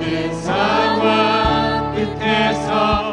모든 상황 끝에서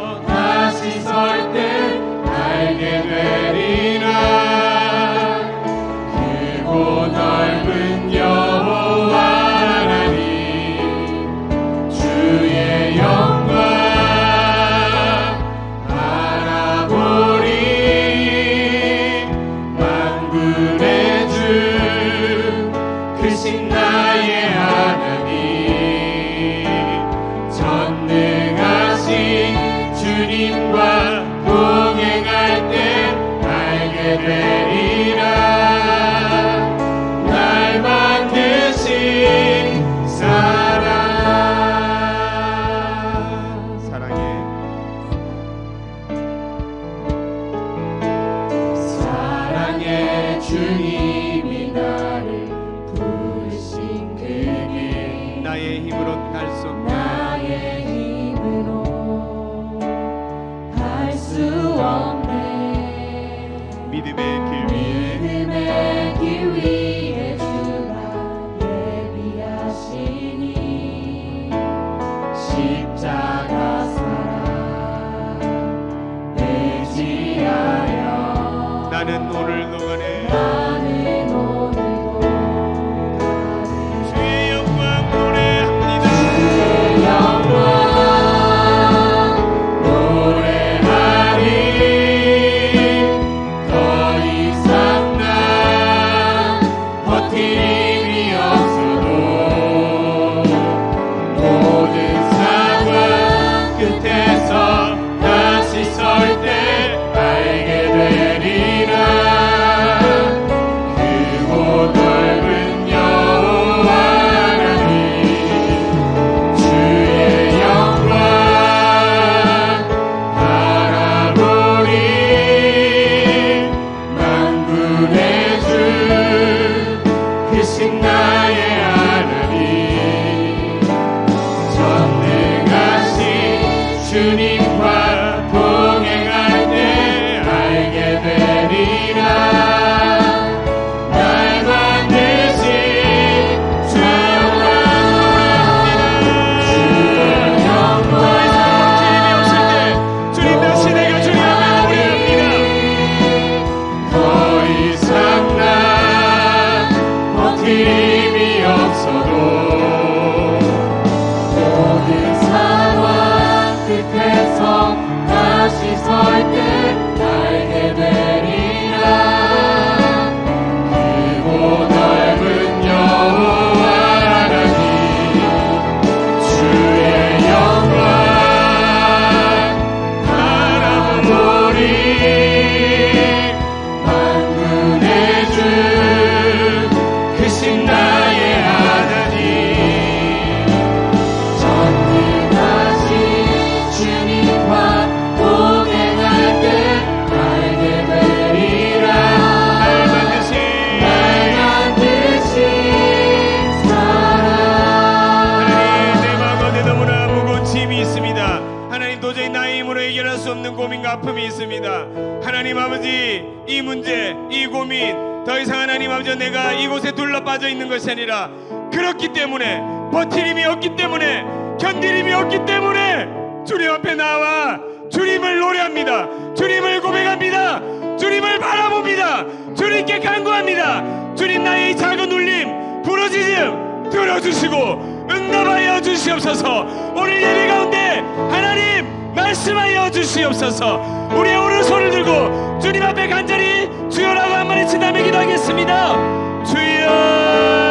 divine 이 고민 더 이상 하나님 아버지 내가 이곳에 둘러빠져 있는 것이 아니라 그렇기 때문에 버티림이 없기 때문에 견디림이 없기 때문에 주님 앞에 나와 주님을 노래합니다. 주님을 고백합니다. 주님을 바라봅니다. 주님께 간구합니다. 주님 나의 작은 울림 부러지즘 들어주시고 응답하여 주시옵소서. 오늘 예배 가운데 하나님 말씀하여 주시옵소서. 우리의 오른손을 들고 주님 앞에 간절히 시간을 지나며 기도하겠습니다. 주여!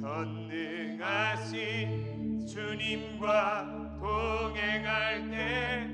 전능하신 주님과 동행할 때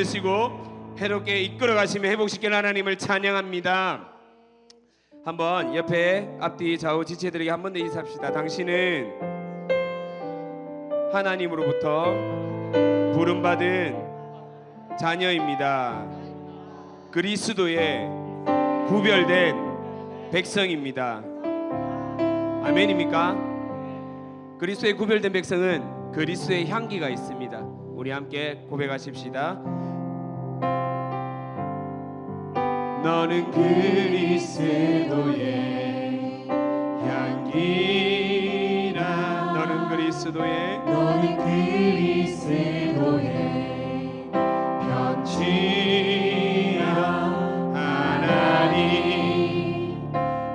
만드시고 해롭게 이끌어 가시며 회복시키는 하나님을 찬양합니다 한번 옆에 앞뒤 좌우 지체들에게 한 번 더 인사합시다 당신은 하나님으로부터 부름 받은 자녀입니다 그리스도의 구별된 백성입니다 아멘입니까? 그리스도의 구별된 백성은 그리스도의 향기가 있습니다. 우리 함께 고백하십시다. 너는 그리스도의 향기라. 너는 그리스도의 너는 그리스도의 변치라 하나님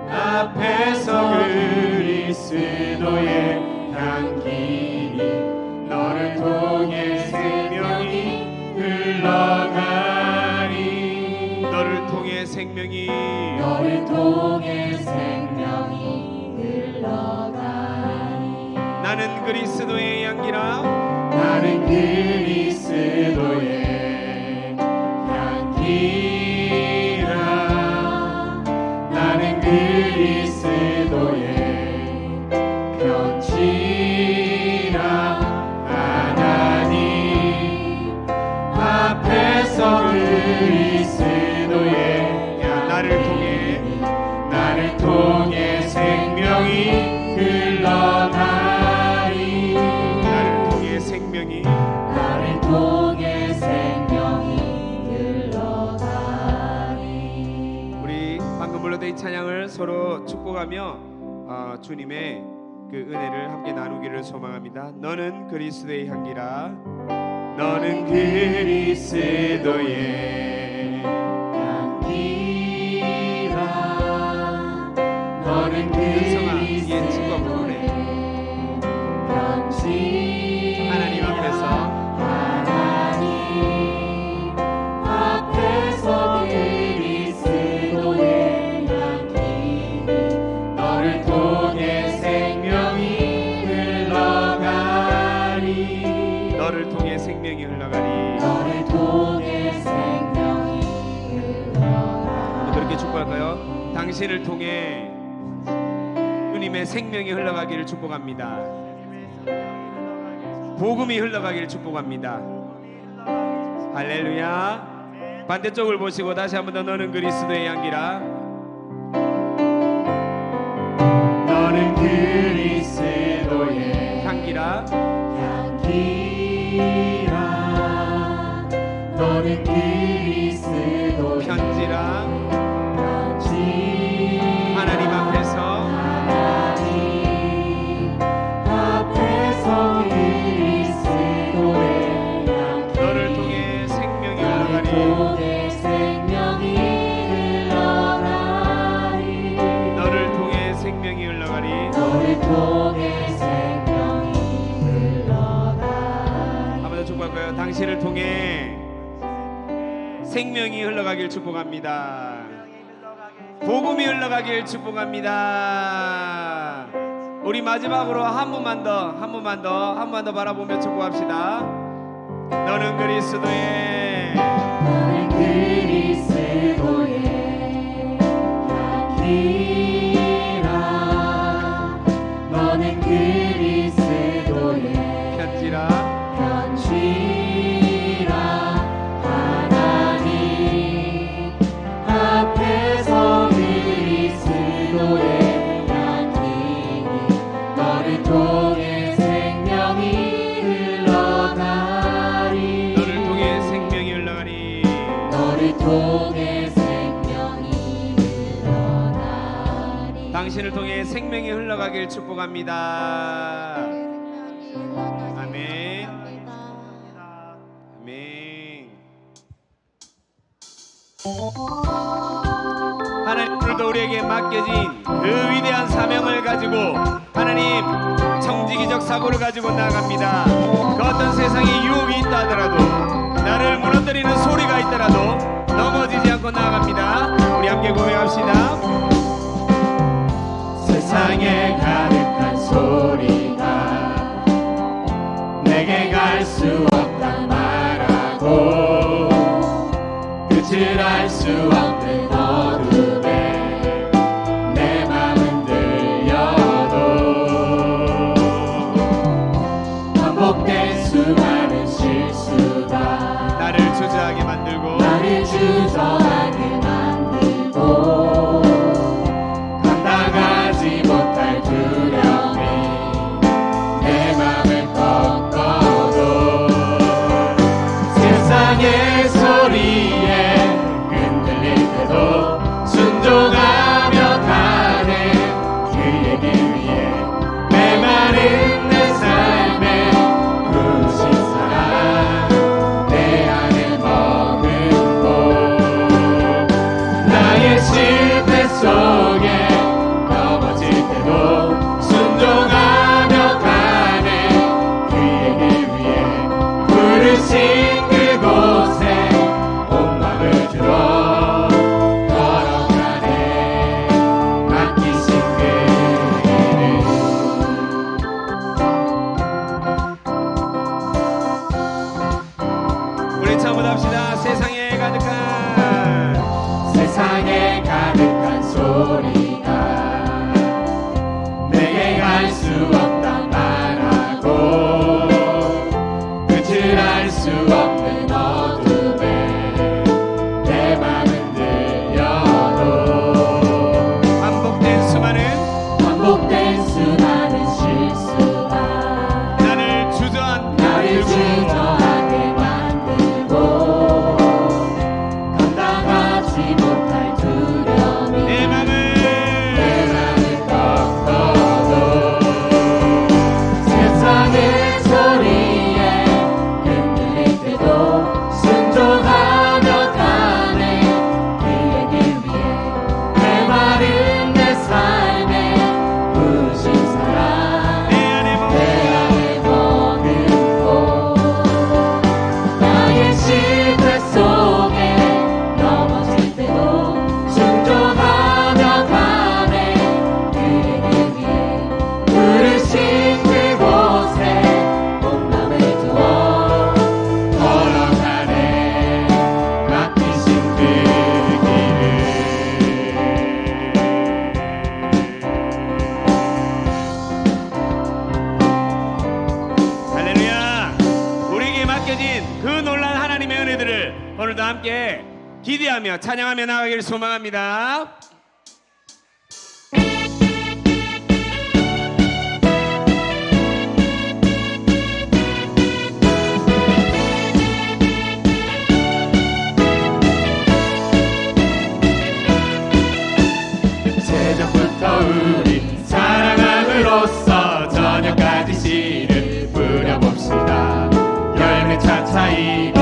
앞에서 그리스도의 향기니 너를 통해 생명이 흘러 생명이 너를 통해 생명이 흘러가리 나는 그리스도의 향기라. 나는 그리스도의 서로 축복하며 어, 주님의 그 은혜를 함께 나누기를 소망합니다. 너는 그리스도의 향기라. 너는 그리스도의 당신을 통해 주님의 생명이 흘러가기를 축복합니다. 복음이 흘러가기를 축복합니다. 할렐루야. 반대쪽을 보시고 다시 한번 더 너는 그리스도의 향기라. 너는 그 흘러가길 축복합니다. 우리 마지막으로 한 번만 더, 한 번만 더, 한 번만 더 바라보며 축복합시다. 너는 그리스도의 너는 그리스도의 향기 그리스도의 향기 너를 통해 생명이 흘러가리 너를 통해 생명이 흘러가니 너를 통해 생명이 흘러가리 당신을 통해 생명이 흘러가길 축복합니다. 아멘. 아멘. 우리에게 맡겨진 그 위대한 사명을 가지고 하나님 청지기적 사고를 가지고 나아갑니다. 그 어떤 세상에 유혹이 있다 하더라도 나를 무너뜨리는 소리가 있더라도 넘어지지 않고 나아갑니다. 우리 함께 고백합시다. 세상에 가득한 소리가 내게 갈 수 없단 말하고 끝을 알수 없는 그 놀란 하나님의 은혜들을 오늘도 함께 기대하며 찬양하며 나가기를 소망합니다 Paraíba.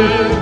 you.